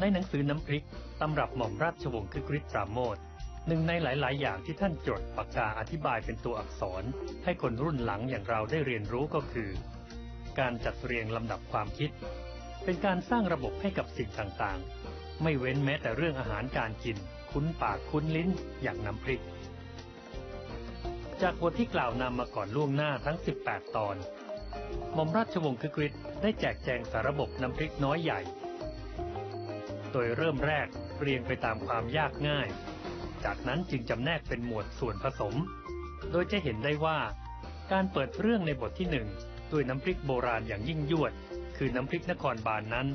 ในหนังสือน้ำพริกตำรับหม่อมราชวงศ์คึกฤทธิ์ปราโมทหนึ่งในหลาย ๆ อย่างที่ท่านจดปากกาอธิบายเป็นตัวอักษร ให้คนรุ่นหลังอย่างเราได้เรียนรู้ก็คือ การจัดเรียงลำดับความคิด เป็นการสร้างระบบให้กับสิ่งต่าง ๆ ไม่เว้นแม้แต่เรื่องอาหารการกิน คุ้นปากคุ้นลิ้นอย่างน้ำพริก จากบทที่กล่าวนำมาก่อนล่วงหน้าทั้ง 18 ตอนหม่อมราชวงศ์คึกฤทธิ์ได้แจกแจงสารบบน้ำพริกน้อยใหญ่ โดยเริ่มแรกเรียงไปตามความยากง่าย จากนั้นจึงจำแนกเป็นหมวดส่วนผสม โดยจะเห็นได้ว่า การเปิดเรื่องในบทที่หนึ่งด้วยน้ำพริกโบราณอย่างยิ่งยวด คือน้ำพริกนครบาลนนั้น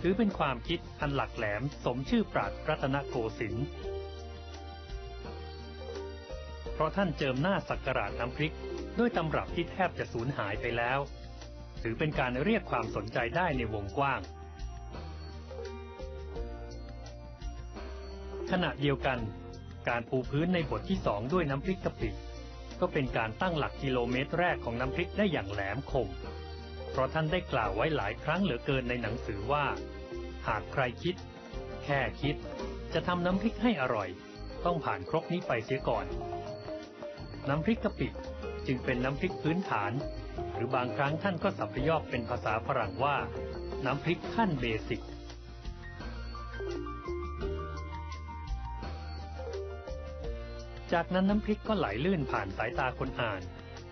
ถือเป็นความคิดอันหลักแหลมสมชื่อปราดรัตนโกสินทร์เพราะท่านเจิมหน้าสักการะน้ำพริก ด้วยตำรับที่แทบจะสูญหายไปแล้ว ถือเป็นการเรียกความสนใจได้ในวงกว้าง ขณะเดียวกัน การปูพื้นในบทที่สองด้วยน้ำพริกกะปิก็เป็นการตั้งหลักกิโลเมตรแรกของน้ำพริกได้อย่างแหลมคม เพราะท่านได้กล่าวไว้หลายครั้งเหลือเกินในหนังสือว่า หากใครคิด แค่คิด จะทำน้ำพริกให้อร่อย ต้องผ่านครกนี้ไปเสียก่อน น้ำพริกกะปิจึงเป็นน้ำพริกพื้นฐาน หรือบางครั้งท่านก็สับยอกเป็นภาษาฝรั่งว่า น้ำพริกขั้นเบสิก จากนั้นน้ำพริกก็ไหลลื่นผ่านสายตาคนอ่าน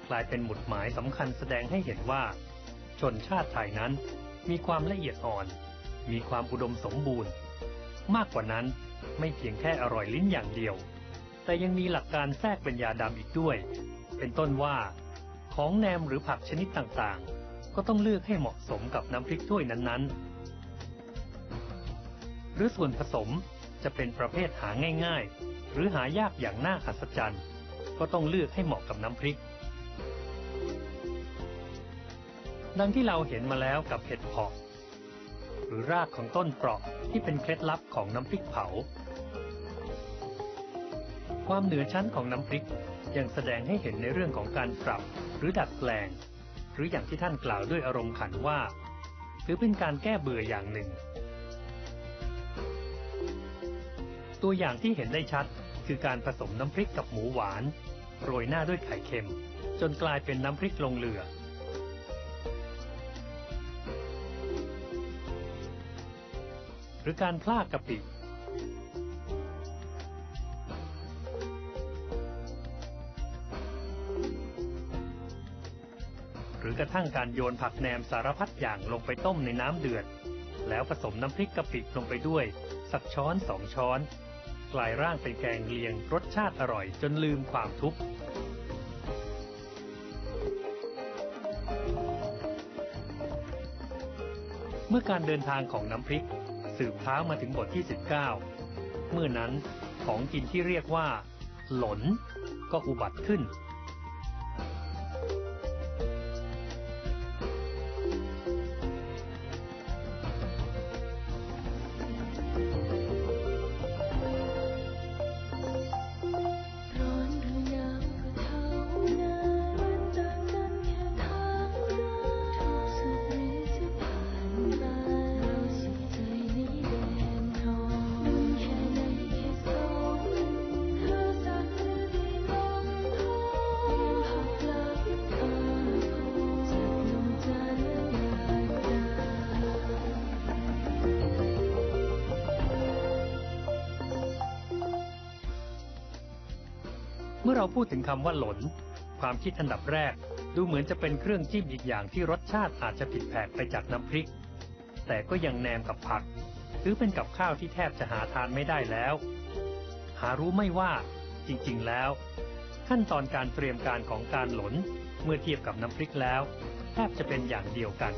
กลายเป็นหมุดหมายสำคัญแสดงให้เห็นว่า ชนชาติไทยนั้นมีความละเอียดอ่อน มีความอุดมสมบูรณ์ มากกว่านั้นไม่เพียงแค่อร่อยลิ้นอย่างเดียว แต่ยังมีหลักการแทรกเป็นยาดำอีกด้วย เป็นต้นว่าของแนมหรือผักชนิดต่างๆ ก็ต้องเลือกให้เหมาะสมกับน้ำพริกถ้วยนั้นๆ หรือส่วนผสม จะเป็นประเภทหาง่าย ๆ หรือหายากอย่างน่าอัศจรรย์ ก็ต้องเลือกให้เหมาะกับน้ำพริก ดังที่เราเห็นมาแล้วกับเห็ดเพาะหรือรากของต้นเปราะที่เป็นเคล็ดลับของน้ำพริกเผา ความเหนือชั้นของน้ำพริกยังแสดงให้เห็นในเรื่องของการปรับหรือดัดแปลง หรืออย่างที่ท่านกล่าวด้วยอารมณ์ขันว่า ถือเป็นการแก้เบื่ออย่างหนึ่ง ตัวอย่างที่เห็นได้ชัด คือการผสมน้ำพริกกับหมูหวาน โรยหน้าด้วยไข่เค็ม จนกลายเป็นน้ำพริกลงเรือ หรือการพลากกะปิหรือกระทั่งการโยนผักแหนมสารพัดอย่างลงไปต้มในน้ำเดือด แล้วผสมน้ำพริกกะปิลงไปด้วย สักช้อนสองช้อน กลายร่างเป็นแกงเลียง รสชาติอร่อยจนลืมความทุกข์เมื่อการเดินทางของน้ำพริก สืบเท้ามาถึงบทที่ 19 เมื่อนั้นของกินที่เรียกว่า หลน ก็อุบัติขึ้น เมื่อเราพูดถึงคำว่าหลน ความคิดอันดับแรก ดูเหมือนจะเป็นเครื่องจิ้มอีกอย่างที่รสชาติอาจจะผิดแผกไปจากน้ำพริก แต่ก็ยังแนมกับผัก หรือเป็นกับข้าวที่แทบจะหาทานไม่ได้แล้ว หารู้ไม่ว่า จริงๆแล้ว ขั้นตอนการเตรียมการของการหลน เมื่อเทียบกับน้ำพริกแล้ว แทบจะเป็นอย่างเดียวกัน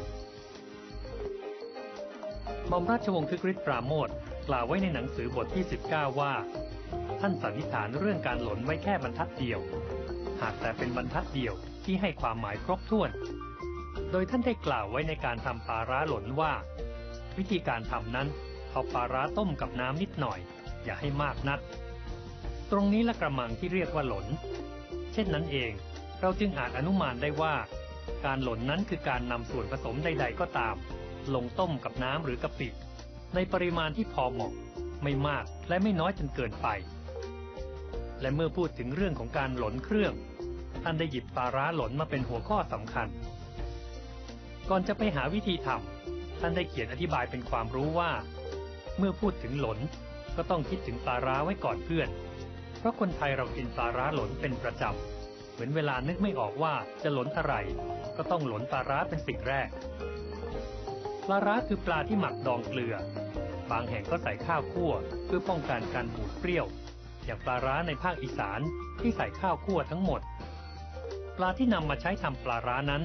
หม่อมราชวงศ์คึกฤทธิ์ปราโมทกล่าวไว้ในหนังสือบทที่ 19 ว่า ท่านสันนิษฐานเรื่องการหลนไว้แค่บรรทัดเดียว หากแต่เป็นบรรทัดเดียวที่ให้ความหมายครบถ้วน โดยท่านได้กล่าวไว้ในการทำปลาร้าหลนว่า วิธีการทำนั้นเอาปลาร้าต้มกับน้ำนิดหน่อย อย่าให้มากนัก ตรงนี้ละกระมังที่เรียกว่าหลน เช่นนั้นเอง เราจึงอาจอนุมานได้ว่า การหลนนั้นคือการนำส่วนผสมใด ๆ ก็ตาม ลงต้มกับน้ำหรือกะปิในปริมาณที่พอเหมาะ ไม่มากและไม่น้อยจนเกินไป และเมื่อพูดถึงเรื่องของการหลนเครื่อง ท่านได้หยิบปลาร้าหลนมาเป็นหัวข้อสำคัญ ก่อนจะไปหาวิธีทำท่านได้เขียนอธิบายเป็นความรู้ว่า เมื่อพูดถึงหลนก็ต้องคิดถึงปลาร้าไว้ก่อนเพื่อน เพราะคนไทยเรากินปลาร้าหลนเป็นประจำ เหมือนเวลานึกไม่ออกว่าจะหลนอะไร ก็ต้องหลนปลาร้าเป็นสิ่งแรก ปลาร้าคือปลาที่หมักดองเกลือ บางแห่งก็ใส่ข้าวคั่วเพื่อป้องกันการบูดเปรี้ยว อย่างปลาร้าในภาคอีสานที่ใส่ข้าวคั่วทั้งหมด ปลาที่นำมาใช้ทำปลาร้านั้น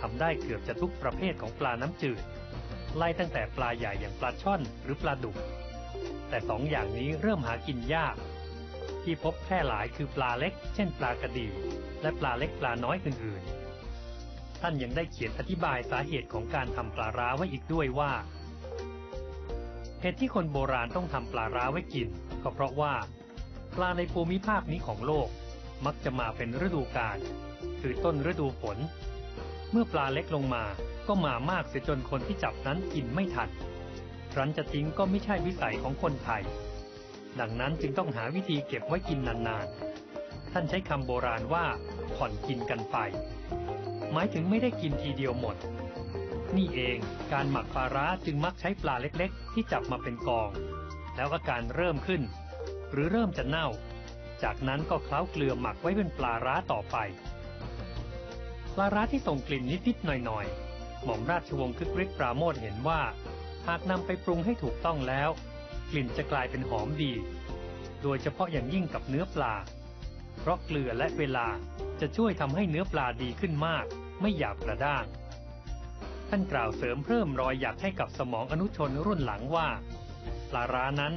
ทำได้เกือบจะทุกประเภทของปลาน้ำจืด ไล่ตั้งแต่ปลาใหญ่อย่างปลาช่อนหรือปลาดุก แต่สองอย่างนี้เริ่มหากินยาก ที่พบแพร่หลายคือปลาเล็ก เช่น ปลากระดีและปลาเล็กปลาน้อยอื่นๆ ท่านยังได้เขียนอธิบายสาเหตุของการทำปลาร้าไว้อีกด้วยว่าเหตุที่คนโบราณต้องทำปลาร้าไว้กิน ก็เพราะว่า ปลาในภูมิภาคนี้ของโลกมักจะมาเป็นฤดูกาลคือต้นฤดูฝน เมื่อปลาเล็กลงมาก็มามากเสียจนคนที่จับนั้นกินไม่ทันรันจะทิ้งก็ไม่ใช่วิสัยของคนไทย ดังนั้นจึงต้องหาวิธีเก็บไว้กินนานๆ ท่านใช้คำโบราณว่าผ่อนกินกันไป หมายถึงไม่ได้กินทีเดียวหมด นี่เองการหมักปลาร้าจึงมักใช้ปลาเล็กๆ ที่จับมาเป็นกอง แล้วอาการเริ่มขึ้น หรือเริ่มจะเน่า จากนั้นก็เคล้าเกลือหมักไว้เป็นปลาร้าต่อไป ปลาร้าที่ส่งกลิ่นนิดๆหน่อยๆ หม่อมราชวงศ์คึกฤทธิ์ปราโมทเห็นว่า หากนำไปปรุงให้ถูกต้องแล้ว กลิ่นจะกลายเป็นหอมดี โดยเฉพาะอย่างยิ่งกับเนื้อปลา เพราะเกลือและเวลาจะช่วยทำให้เนื้อปลาดีขึ้นมาก ไม่หยาบกระด้าง ท่านกล่าวเสริมเพิ่มรอยหยักให้กับสมองอนุชนรุ่นหลังว่า ปลาร้านั้น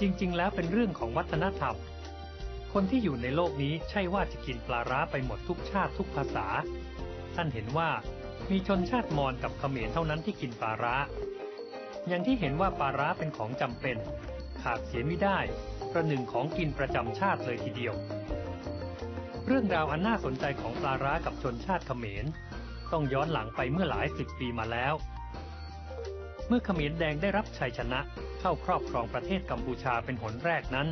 จริง ๆ แล้วเป็นเรื่องของวัฒนธรรม คนที่อยู่ในโลกนี้ใช่ว่าจะกินปลาร้าไปหมดทุกชาติทุกภาษา ท่านเห็นว่ามีชนชาติมอญกับเขมรเท่านั้นที่กินปลาร้า อย่างที่เห็นว่าปลาร้าเป็นของจำเป็น ขาดเสียไม่ได้ ประหนึ่งของกินประจำชาติเลยทีเดียว เรื่องราวอันน่าสนใจของปลาร้ากับชนชาติเขมร ต้องย้อนหลังไปเมื่อหลายสิบปีมาแล้ว เมื่อเขมรแดงได้รับชัยชนะ เข้าครอบครองประเทศกัมพูชาเป็นหนแรกนั้น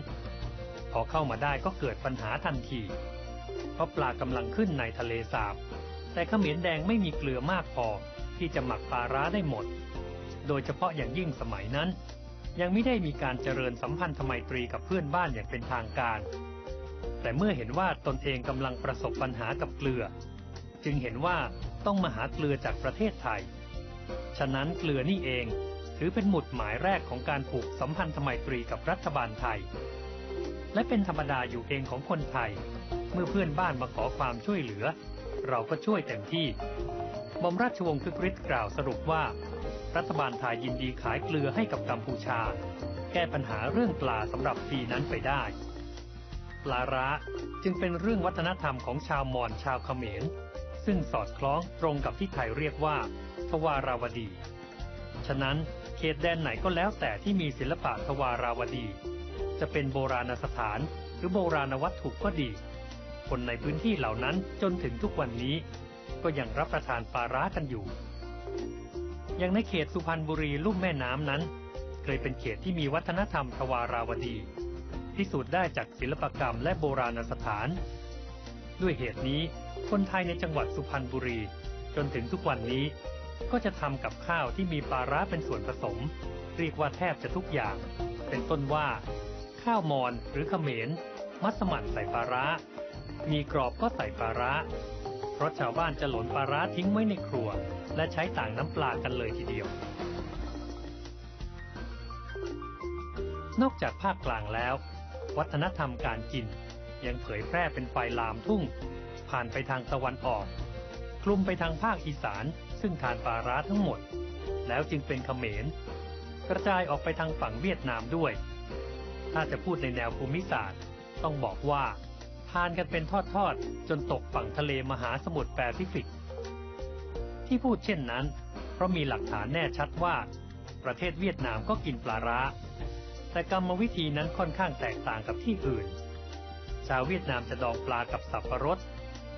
พอเข้ามาได้ก็เกิดปัญหาทันที เพราะปลากำลังขึ้นในทะเลสาบ แต่ขมรแดงไม่มีเกลือมากพอที่จะหมักปลาร้าได้หมด โดยเฉพาะอย่างยิ่งสมัยนั้น ยังไม่ได้มีการเจริญสัมพันธไมตรีกับเพื่อนบ้านอย่างเป็นทางการ แต่เมื่อเห็นว่าตนเองกำลังประสบปัญหากับเกลือ จึงเห็นว่าต้องมาหาเกลือจากประเทศไทย ฉะนั้นเกลือนี่เอง ถือเป็นหมุดหมายแรกของการผูกสัมพันธไมตรีกับรัฐบาลไทย และเป็นธรรมดาอยู่เองของคนไทย เมื่อเพื่อนบ้านมาขอความช่วยเหลือ เราก็ช่วยเต็มที่บอมราชวงศ์คึกฤทธิ์กล่าวสรุปว่า รัฐบาลไทยยินดีขายเกลือให้กับกัมพูชา แก้ปัญหาเรื่องปลาสำหรับปีนั้นไปได้ ปลาร้าจึงเป็นเรื่องวัฒนธรรมของชาวมอญชาวเขมร ซึ่งสอดคล้องตรงกับที่ไทยเรียกว่าทวาราวดี ฉะนั้น เขตแดนไหนก็แล้วแต่ที่มีศิลปะทวาราวดี จะเป็นโบราณสถานหรือโบราณวัตถุก็ดี คนในพื้นที่เหล่านั้นจนถึงทุกวันนี้ ก็ยังรับประทานปลาร้ากันอยู่ อย่างในเขตสุพรรณบุรีลุ่มแม่น้ำนั้น เคยเป็นเขตที่มีวัฒนธรรมทวาราวดีพิสูจน์ได้จากศิลปกรรมและโบราณสถาน ด้วยเหตุนี้ คนไทยในจังหวัดสุพรรณบุรี จนถึงทุกวันนี้ ก็จะทำกับข้าวที่มีปลาร้าเป็นส่วนผสม เรียกว่าแทบจะทุกอย่าง เป็นต้นว่า ข้าวมอนหรือเขมร มัสมั่นใส่ปลาร้า มีกรอบก็ใส่ปลาร้า เพราะชาวบ้านจะหลนปลาร้าทิ้งไว้ในครัว และใช้ต่างน้ำปลากันเลยทีเดียว นอกจากภาคกลางแล้ว วัฒนธรรมการกิน ยังเผยแพร่เป็นไฟลามทุ่ง ผ่านไปทางตะวันออกคลุมไปทางภาคอีสาน ซึ่งทานปลาร้าทั้งหมด แล้วจึงเป็นเขมร กระจายออกไปทางฝั่งเวียดนามด้วย ถ้าจะพูดในแนวภูมิศาสตร์ ต้องบอกว่า ทานกันเป็นทอดๆ จนตกฝั่งทะเลมหาสมุทรแปซิฟิก ที่พูดเช่นนั้น เพราะมีหลักฐานแน่ชัดว่า ประเทศเวียดนามก็กินปลาร้า แต่กรรมวิธีนั้นค่อนข้างแตกต่างกับที่อื่น ชาวเวียดนามจะดองปลากับสับปะรด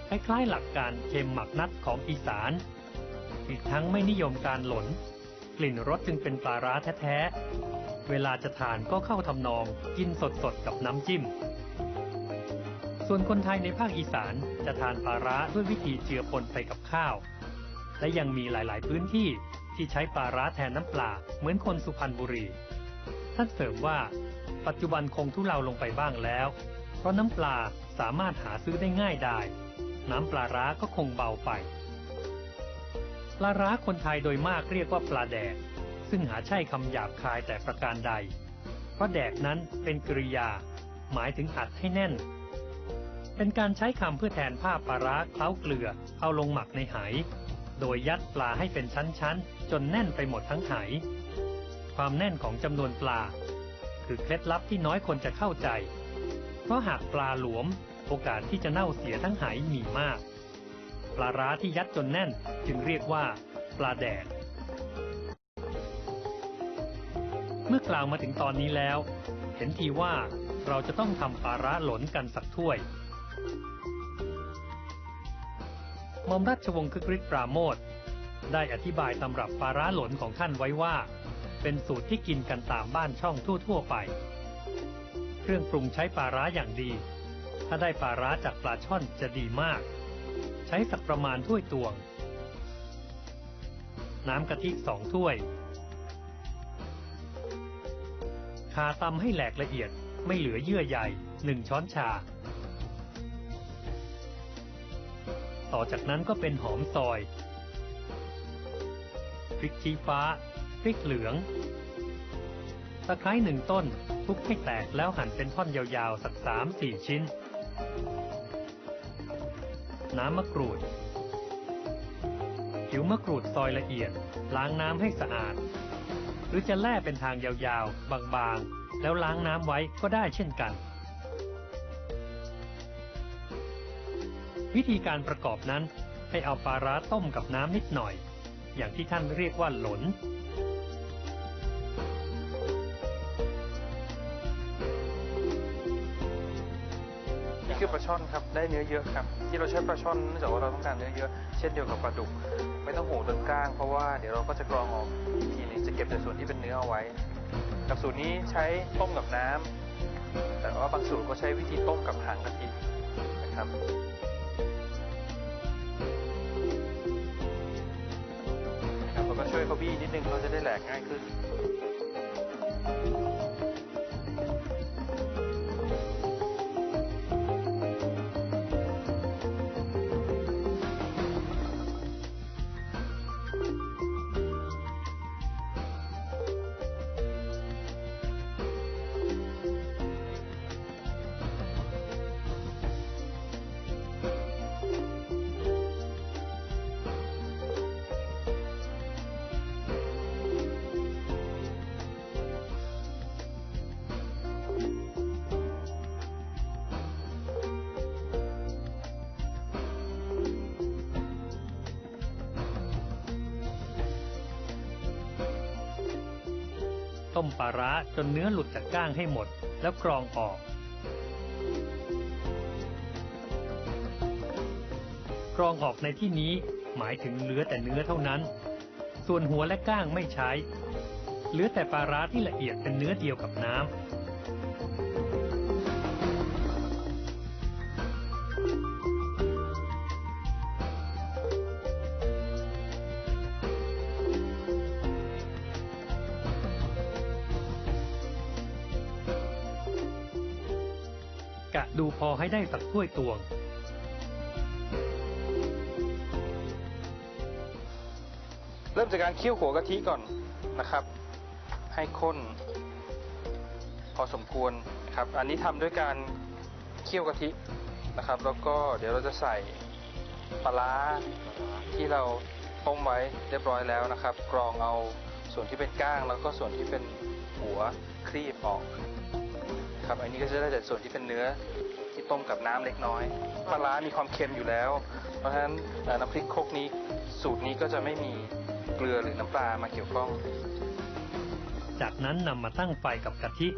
คล้ายๆหลักการเค็มหมักนัดของอีสาน อีกทั้งไม่นิยมการหลน กลิ่นรสจึงเป็นปลาร้าแท้ๆ เวลาจะทานก็เข้าทำนองกินสดๆ กับน้ำจิ้ม ส่วนคนไทยในภาคอีสานจะทานปลาร้าด้วยวิธีเจือปนไปกับข้าว และยังมีหลายๆพื้นที่ที่ใช้ปลาร้าแทนน้ำปลาเหมือนคนสุพรรณบุรี ท่านเสริมว่า ปัจจุบันคงทุเลาลงไปบ้างแล้ว เพราะน้ำปลาสามารถหาซื้อได้ง่ายได้ น้ำปลาร้าก็คงเบาไป ปลาร้าคนไทยโดยมากเรียกว่าปลาแดก ซึ่งหาใช่คำหยาบคายแต่ประการใด เพราะแดกนั้นเป็นกริยา หมายถึงอัดให้แน่น เป็นการใช้คำเพื่อแทนภาพปลาร้าเคล้าเกลือ เอาลงหมักในไหโดยยัดปลาให้เป็นชั้นๆ จนแน่นไปหมดทั้งไหความแน่นของจำนวนปลา คือเคล็ดลับที่น้อยคนจะเข้าใจ เพราะหากปลาหลวม โอกาสที่จะเน่าเสียทั้งไหมีมาก ลาร้าที่ยัดจนแน่น จึงเรียกว่า ปลาแดก เมื่อกล่าวมาถึงตอนนี้แล้ว เห็นทีว่าเราจะต้องทำปลาร้าหลนกันสักถ้วยหมอมราชวงศ์คึกฤทธิ์ปราโมทได้อธิบายตำรับปลาร้าหลนของท่านไว้ว่า เป็นสูตรที่กินกันตามบ้านช่องทั่ว ๆ ไป เครื่องปรุงใช้ปลาร้าอย่างดี ถ้าได้ปลาร้าจากปลาช่อนจะดีมาก ช้สักประมาณถ้วยตวง น้ำกะทิสองถ้วยข่าตำให้แหลกละเอียดไม่เหลือเยื่อใยหนึ่งช้อนชา ต่อจากนั้นก็เป็นหอมซอย พริกชี้ฟ้า พริกเหลือง ตะไคร้หนึ่งต้นทุบให้แตกแล้วหั่นเป็นท่อนยาวๆ สักสามสี่ชิ้น น้ำมะกรูด ผิวมะกรูดซอยละเอียด ล้างน้ำให้สะอาด หรือจะแล่เป็นทางยาวๆ บางๆ แล้วล้างน้ำไว้ก็ได้เช่นกัน วิธีการประกอบนั้นให้เอาปลาร้าต้มกับน้ำนิดหน่อย อย่างที่ท่านเรียกว่าหลน คือปลาช่อนครับ ได้เนื้อเยอะครับ ที่เราใช้ปลาช่อนเนื่องจากว่าเราต้องการเนื้อเยอะ เช่นเดียวกับปลาดุก ไม่ต้องโหจนกล้าง เพราะว่าเดี๋ยวเราก็จะกรองออกอีกทีนึงจะเก็บแต่ส่วนที่เป็นเนื้อเอาไว้ กับสูตรนี้ใช้ต้มกับน้ำแต่ว่าบางสูตรก็ใช้วิธีต้มกับหางกะทินะครับนะครับแล้วก็ช่วยเขาบี้นิดนึงเขาจะได้แหลกง่ายขึ้น ต้มปลาร้าจนเนื้อหลุดจากก้างให้หมด แล้วกรองออก กรองออกในที่นี้หมายถึงเหลือแต่เนื้อเท่านั้น ส่วนหัวและก้างไม่ใช้ เหลือแต่ปลาร้าที่ละเอียดเป็นเนื้อเดียวกับน้ำ กะดูพอให้ได้สักถ้วยตวง เริ่มจากการเคี่ยวหัวกะทิก่อนนะครับ ให้ข้น พอสมควรครับ อันนี้ทำด้วยการเคี่ยวกะทินะครับ แล้วก็เดี๋ยวเราจะใส่ปลาร้าที่เราต้มไว้เรียบร้อยแล้วนะครับ กรองเอาส่วนที่เป็นก้างแล้วก็ส่วนที่เป็นหัวครีบออก ครับ อันนี้ก็จะได้แต่ส่วนที่เป็นเนื้อที่ต้มกับน้ำเล็กน้อยปลาร้ามีความเค็มอยู่แล้ว เพราะฉะนั้นน้ำพริกคกนี้สูตรนี้ก็จะไม่มีเกลือหรือน้ำปลามาเกี่ยวข้อง จากนั้นนำมาตั้งไฟกับกะทิ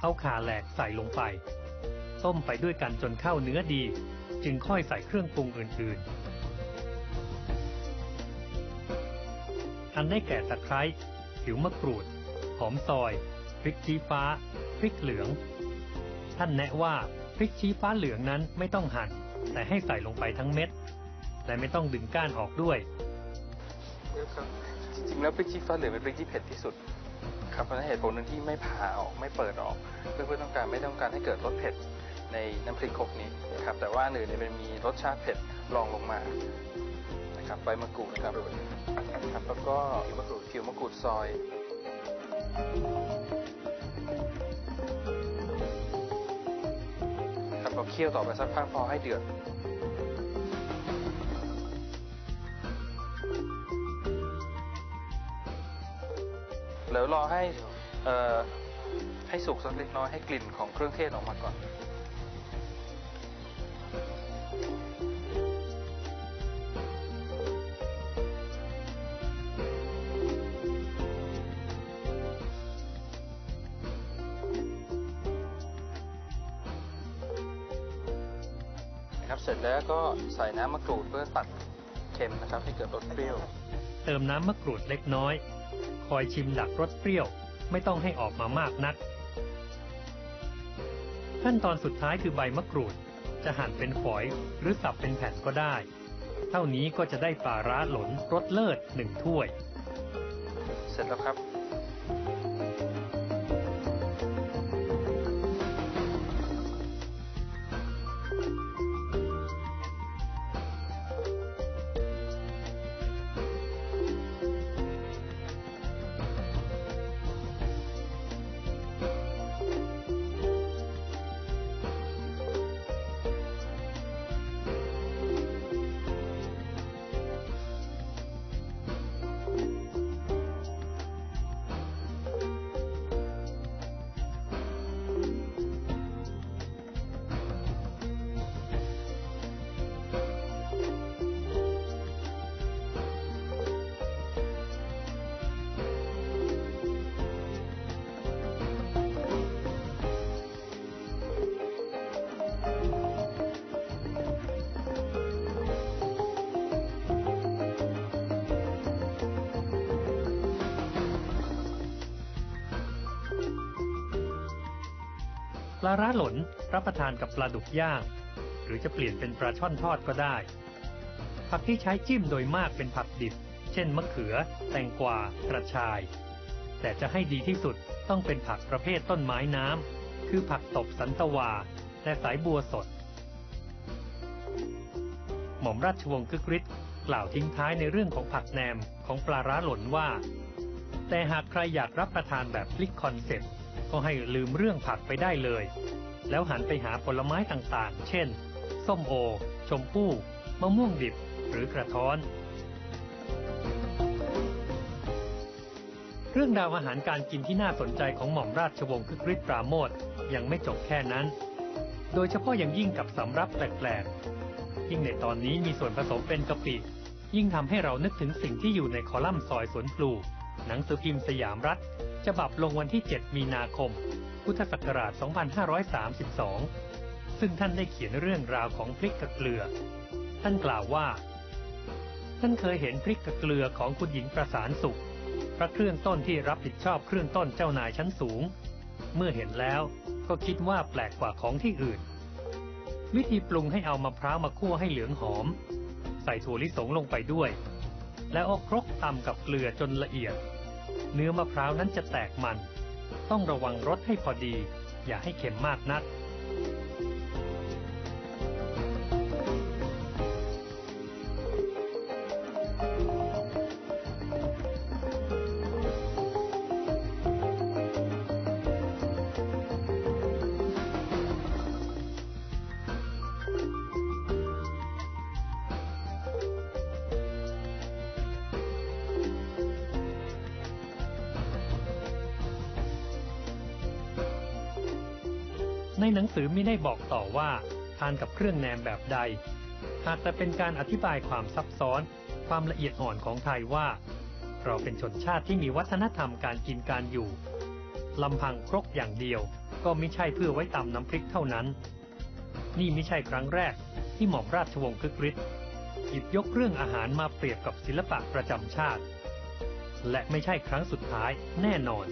เอาข่าแหลกใส่ลงไป ต้มไปด้วยกันจนเข้าเนื้อดี จึงค่อยใส่เครื่องปรุงอื่นๆ อันได้แก่ตะไคร้ผิวมะกรูด หอมซอย พริกชี้ฟ้า พริกเหลือง ท่านแนะว่าพริกชี้ฟ้าเหลืองนั้นไม่ต้องหั่น แต่ให้ใส่ลงไปทั้งเม็ด และไม่ต้องดึงก้านออกด้วยจริงๆแล้วพริกชี้ฟ้าเหลืองเป็นพริกที่เผ็ดที่สุด ครับเพราะนั้นเหตุผลหนึ่งที่ไม่ผ่าออกไม่เปิดออก เพื่อเพื่อต้องการไม่ต้องการให้เกิดรสเผ็ดในน้ำพริกครกนี้นะครับแต่ว่าอันอื่นเนี่ยมันมีรสชาติเผ็ดรองลงมานะครับใบมะกรูดนะครับครับแล้วก็ผิวมะกรูดผิวมะกรูดซอย เคี่ยวต่อไปสักพักพอให้เดือดแล้วรอให้ให้สุกสักเล็กน้อยให้กลิ่นของเครื่องเทศออกมาก่อน นะครับ เสร็จแล้วก็ใส่น้ำมะกรูดเพื่อตัดเค็มนะครับ ให้เกิดรสเปรี้ยว เติมน้ำมะกรูดเล็กน้อย คอยชิมดักรสเปรี้ยว ไม่ต้องให้ออกมามากนัก ขั้นตอนสุดท้ายคือใบมะกรูด จะหั่นเป็นฝอยหรือสับเป็นแผ่นก็ได้ เท่านี้ก็จะได้ปลาร้าหลนรสเลิศหนึ่งถ้วย เสร็จแล้วครับ ปลาร้าหลนรับประทานกับปลาดุกย่าง หรือจะเปลี่ยนเป็นปลาช่อนทอดก็ได้ ผักที่ใช้จิ้มโดยมากเป็นผักดิบ เช่นมะเขือ แตงกวา กระชาย แต่จะให้ดีที่สุดต้องเป็นผักประเภทต้นไม้น้ำ คือผักตบสันตวา และสายบัวสด หม่อมราชวงศ์คึกฤทธิ์กล่าวทิ้งท้ายในเรื่องของผักแหนมของปลาร้าหล่นว่า แต่หากใครอยากรับประทานแบบพลิกคอนเซ็ปต์ ก็ให้ลืมเรื่องผักไปได้เลย แล้วหันไปหาผลไม้ต่างๆ เช่น ส้มโอ ชมพู่ มะม่วงดิบ หรือกระท้อน เรื่องราวอาหารการกินที่น่าสนใจของหม่อมราชวงศ์คึกฤทธิ์ปราโมทยังไม่จบแค่นั้น โดยเฉพาะอย่างยิ่งกับสำรับแปลกๆ ยิ่งในตอนนี้มีส่วนผสมเป็นกะปิ ยิ่งทำให้เรานึกถึงสิ่งที่อยู่ในคอลัมน์ซอยสวนปลูก หนังสือพิมพ์สยามรัฐ ฉบับลงวันที่ 7 มีนาคม พุทธศักราช 2532 ซึ่งท่านได้เขียนเรื่องราวของพริกกับเกลือ ท่านกล่าวว่า ท่านเคยเห็นพริกกับเกลือของคุณหญิงประสานสุข พระเครื่องต้นที่รับผิดชอบเครื่องต้นเจ้านายชั้นสูง เมื่อเห็นแล้วก็คิดว่าแปลกกว่าของที่อื่น วิธีปรุงให้เอามะพร้าวมาคั่วให้เหลืองหอม ใส่ถั่วลิสงลงไปด้วย แล้วเอาครกตำกับเกลือจนละเอียด เนื้อมะพร้าวนั้นจะแตกมัน ต้องระวังรสให้พอดี อย่าให้เค็มมากนัก ในหนังสือไม่ได้บอกต่อว่าทานกับเครื่องแหนมแบบใด หากแต่เป็นการอธิบายความซับซ้อน ความละเอียดอ่อนของไทยว่า เราเป็นชนชาติที่มีวัฒนธรรมการกินการอยู่ลำพังครกอย่างเดียว ก็ไม่ใช่เพื่อไว้ตำน้ำพริกเท่านั้น นี่ไม่ใช่ครั้งแรกที่หม่อมราชวงศ์คึกฤทธิ์หยิบยกเรื่องอาหารมาเปรียบกับศิลปะประจำชาติ และไม่ใช่ครั้งสุดท้ายแน่นอน